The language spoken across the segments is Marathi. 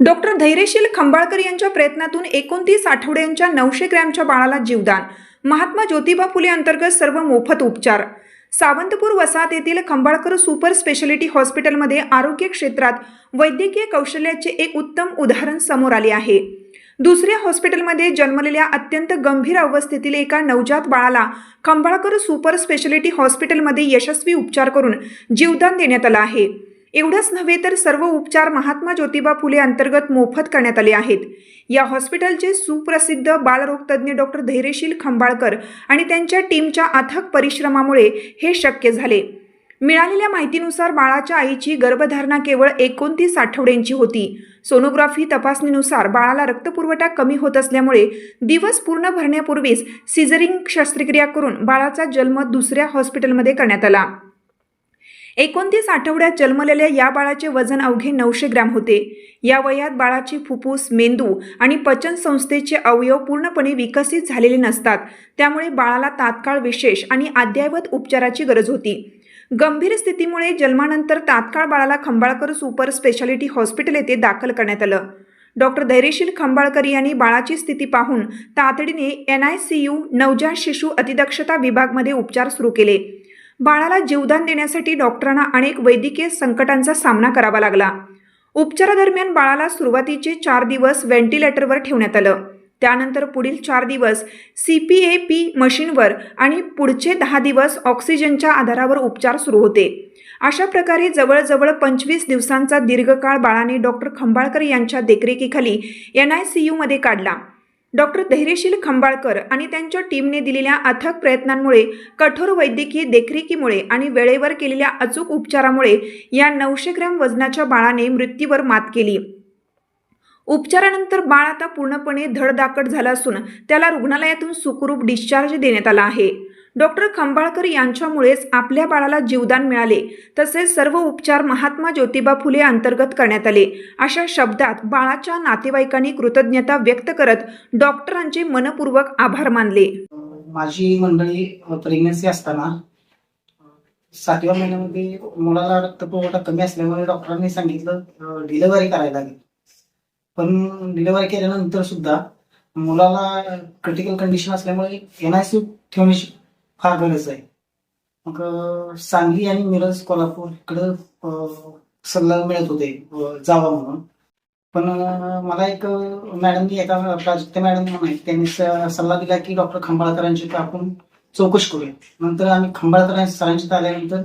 डॉक्टर धैर्यशील खंबाळकर यांच्या प्रयत्नातून एकोणतीस आठवड्यांच्या नऊशे ग्रॅमच्या बाळाला जीवदान. महात्मा ज्योतिबा फुले अंतर्गत सर्व मोफत उपचार. सावंतपूर वसाहत येथील खंबाळकर सुपर स्पेशालिटी हॉस्पिटलमध्ये आरोग्य क्षेत्रात वैद्यकीय कौशल्याचे एक उत्तम उदाहरण समोर आले आहे. दुसऱ्या हॉस्पिटलमध्ये जन्मलेल्या अत्यंत गंभीर अवस्थेतील एका नवजात बाळाला खंबाळकर सुपर स्पेशालिटी हॉस्पिटलमध्ये यशस्वी उपचार करून जीवदान देण्यात आलं आहे. एवढंच नव्हे तर सर्व उपचार महात्मा ज्योतिबा फुले अंतर्गत मोफत करण्यात आले आहेत. या हॉस्पिटलचे सुप्रसिद्ध बालरोगतज्ञ डॉक्टर धैर्यशील खंबाळकर आणि त्यांच्या टीमच्या अथक परिश्रमामुळे हे शक्य झाले. मिळालेल्या माहितीनुसार बाळाच्या आईची गर्भधारणा केवळ एकोणतीस आठवड्यांची होती. सोनोग्राफी तपासणीनुसार बाळाला रक्तपुरवठा कमी होत असल्यामुळे दिवस पूर्ण भरण्यापूर्वीच सिझरिंग शस्त्रक्रिया करून बाळाचा जन्म दुसऱ्या हॉस्पिटलमध्ये करण्यात आला. एकोणतीस आठवड्यात जन्मलेल्या या बाळाचे वजन अवघे नऊशे ग्रॅम होते. या वयात बाळाची फुफ्फुस मेंदू आणि पचन संस्थेचे अवयव पूर्णपणे विकसित झालेले नसतात. त्यामुळे बाळाला तात्काळ विशेष आणि अद्ययावत उपचाराची गरज होती. गंभीर स्थितीमुळे जन्मानंतर तात्काळ बाळाला खंबाळकर सुपर स्पेशालिटी हॉस्पिटल येथे दाखल करण्यात आलं. डॉक्टर धैर्यशील खंबाळकर यांनी बाळाची स्थिती पाहून तातडीने एन आय सी यू नवजात शिशु अतिदक्षता विभागमध्ये उपचार सुरू केले. बाळाला जीवदान देण्यासाठी डॉक्टरांना अनेक वैद्यकीय संकटांचा सामना करावा लागला. उपचारादरम्यान बाळाला सुरुवातीचे चार दिवस व्हेंटिलेटरवर ठेवण्यात आलं. त्यानंतर पुढील चार दिवस सी पी ए पी मशीनवर आणि पुढचे दहा दिवस ऑक्सिजनच्या आधारावर उपचार सुरू होते. अशा प्रकारे जवळजवळ पंचवीस दिवसांचा दीर्घकाळ बाळाने डॉक्टर खंबाळकर यांच्या देखरेखीखाली एन आय सी यूमध्ये काढला. डॉक्टर धैर्यशील खंबाळकर आणि त्यांच्या टीमने दिलेल्या अथक प्रयत्नांमुळे कठोर वैद्यकीय देखरेखीमुळे आणि वेळेवर केलेल्या अचूक उपचारामुळे या नऊशे ग्रॅम वजनाच्या बाळाने मृत्यूवर मात केली. उपचारानंतर बाळ आता पूर्णपणे धडधाकट झाला असून त्याला रुग्णालयातून सुखरूप डिस्चार्ज देण्यात आला आहे. डॉक्टर खंबाळकर यांच्यामुळेच आपल्या बाळाला जीवदान मिळाले. तसेच सर्व उपचार महात्मा ज्योतिबा फुले अंतर्गत करण्यात आले. अशा शब्दात बाळाच्या नातेवाईकांनी कृतज्ञता व्यक्त करत डॉक्टरांचे मनपूर्वक आभार मानले. माझी मंडळी प्रेग्नन्सी असताना सातव्या महिन्यामध्ये मुलाला रक्तपुरवठा कमी असल्यामुळे डॉक्टरांनी सांगितलं डिलिव्हरी करायला लागेल. पण डिलिव्हरी केल्यानंतर सुद्धा मुलाला क्रिटिकल कंडिशन असल्यामुळे एनआयसी ठेवण्याची फार गरज आहे. मग सांगली आणि मिरज कोल्हापूर इकडं सल्ला मिळत होते जावा म्हणून. पण मला एक मॅडमनी एका प्राजक्ता मॅडम म्हणून आहेत त्यांनी सल्ला दिला की डॉक्टर खंबाळकरांची आपण चौकशी करूया. नंतर आम्ही खंबाळकर सरांच्या आल्यानंतर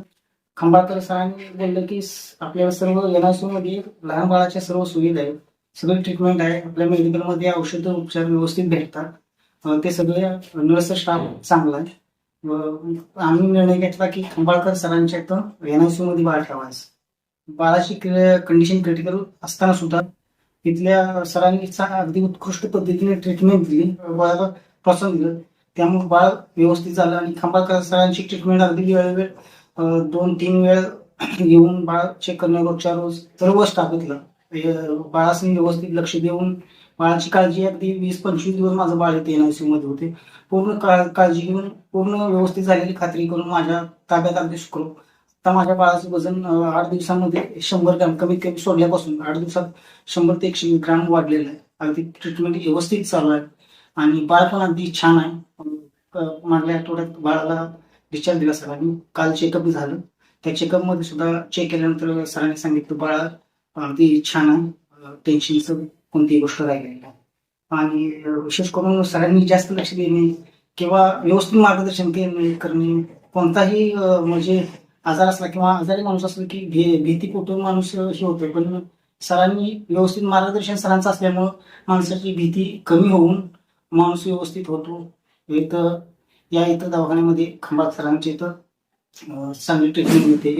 खंबाळकर सरांनी बोललं की आपल्या सर्व एनआयसी मध्ये लहान बाळाच्या सर्व सुविधा आहेत. सगळी ट्रीटमेंट आहे. आपल्या मेडिकलमध्ये औषध उपचार व्यवस्थित भेटतात. ते सगळे नर्स स्टाफ चांगला आहे. आम्ही निर्णय घेतला की खंबाळकर सरांच्या इथं एनआयसी मध्ये बाळ ठेवायचं. बाळाची कंडिशन क्रिटिकल असताना सुद्धा तिथल्या सरांनी अगदी उत्कृष्ट पद्धतीने ट्रीटमेंट दिली बाळाला प्रोत्साहन दिलं. त्यामुळे बाळ व्यवस्थित झालं आणि खंबाळकर सरांची ट्रीटमेंट अगदी वेळोवेळ दोन तीन वेळ येऊन बाळ चेक करणे रोजच्या रोज सर्व स्टाफ बाळासनी व्यवस्थित लक्ष देऊन बाळाची काळजी अगदी वीस पंचवीस दिवस माझं बाळ इथे एनआयसी मध्ये होते. पूर्ण काळ- काळजी घेऊन पूर्ण व्यवस्थित झालेली खात्री करून माझ्या ताब्यात अगदी शुक्र आता माझ्या बाळाचं वजन आठ दिवसांमध्ये शंभर ग्रॅम कमीत कमी सोडल्यापासून आठ दिवसात शंभर ते एकशे ग्रॅम वाढलेलं आहे. अगदी ट्रीटमेंट व्यवस्थित चालू आहे. आणि बाळ पण अगदी छान आहे. मागल्या आठवड्यात बाळाला डिस्चार्ज दिला सरांनी काल चेकअप झालं. त्या चेकअपमध्ये सुद्धा चेक केल्यानंतर सरांनी सांगितलं बाळा अगदी छान आहे. टेन्शनचं कोणतीही गोष्ट राहिलेली नाही. आणि विशेष करून सरांनी जास्त लक्ष देणे किंवा व्यवस्थित मार्गदर्शन केले करणे कोणताही म्हणजे आजार असला किंवा आजारी माणूस असला की भे भीती कुठून माणूस हे होतोय. पण सरांनी व्यवस्थित मार्गदर्शन सरांचं असल्यामुळं माणसाची भीती कमी होऊन माणूस व्यवस्थित होतो. इथं या इथं दवाखान्यामध्ये खंबात सरांची इथं चांगली ट्रीटमेंट मिळते.